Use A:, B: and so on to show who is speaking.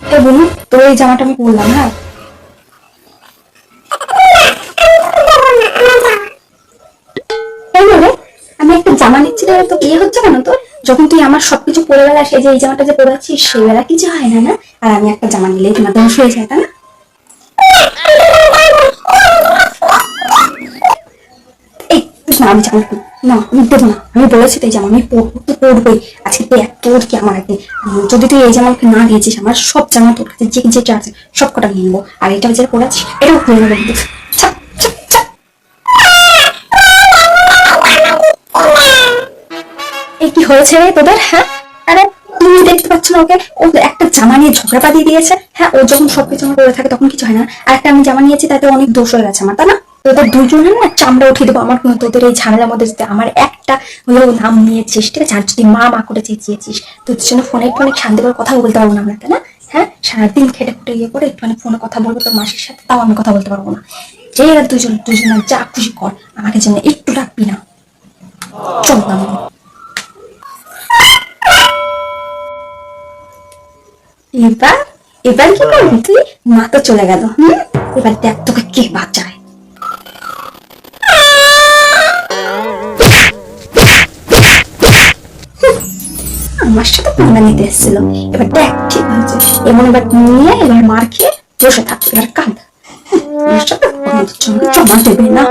A: এ বলুন তো এই জামাটা আমি পরলাম হ্যাঁ? আমি একটা জামা নিচ্ছি তো বিয়ে হচ্ছে কেন তোর? যখন তুই আমার সবকিছু পরে বেলা সে যে এই জামাটা যে পরে আছিস সেই বেলা কিছু হয় না না? আর আমি একটা জামা নিলেই তোমার ধ্বংস হয়ে যায়, তাই না? না আমি জামা না। আমি দেবো না। আমি বলেছি তো এই জামা আমি পরবো পরবোই আজকে দেখ তোর কি আমার আগে? যদি তুই এই জামা আমাকে না দিয়েছিস, আমার সব জামা তোর কাছে যে যেটা আছে, সব কটা নিয়ে নেব। আর এটা যেটা আছিস এটাও খুলে নেব। কিন্তু। এই কি হয়েছে রে তোদের হ্যাঁ? আরে, তুমি দেখতে পাচ্ছ না ওকে? ও একটা জামা নিয়ে ঝগড়া পাতিয়ে দিয়েছে। হ্যাঁ ও যখন সবকিছু আমার করে থাকে, তখন কিছু হয় না। আর একটা আমি জামা নিয়েছি, তাতে অনেক দোষ হয়ে গেছে আমার, তাই না? তোদের দুজনের না চামড়া উঠিয়ে দেবো। আমার তোদের এই ঝামেলার মধ্যে যদি আমার একটা হলেও নাম নিয়েছিস, ঠিক আছে? আর যদি মা মা করে চেঁচিয়েছিস, তোদের জন্য ফোনে একটু শান্তি করে কথা বলতে পারব না আমরা তাই না? হ্যাঁ? সারাদিন খেটে খুটে ইয়ে করে একটুখানি ফোনে কথা বলব, তোর মাসির সাথে তাও আমি কথা বলতে পারব না। যে এরা দুজন দুজন যা খুশি কর, আমাকে জন্য একটু ডাকবি না। চল না এবার এবার কি করবি তুই? মা তো চলে গেল, হুম? এবার দেখ তোকে কে বাঁচায়। আমার সাথে পাওনা নিতে এসেছিল এবার দেখ ঠিক হয়েছে। এমন এবার নিয়ে এবার মার খেয়ে বসে থাক, এবার কাঁদ। আমার সাথে জমা দেবে না।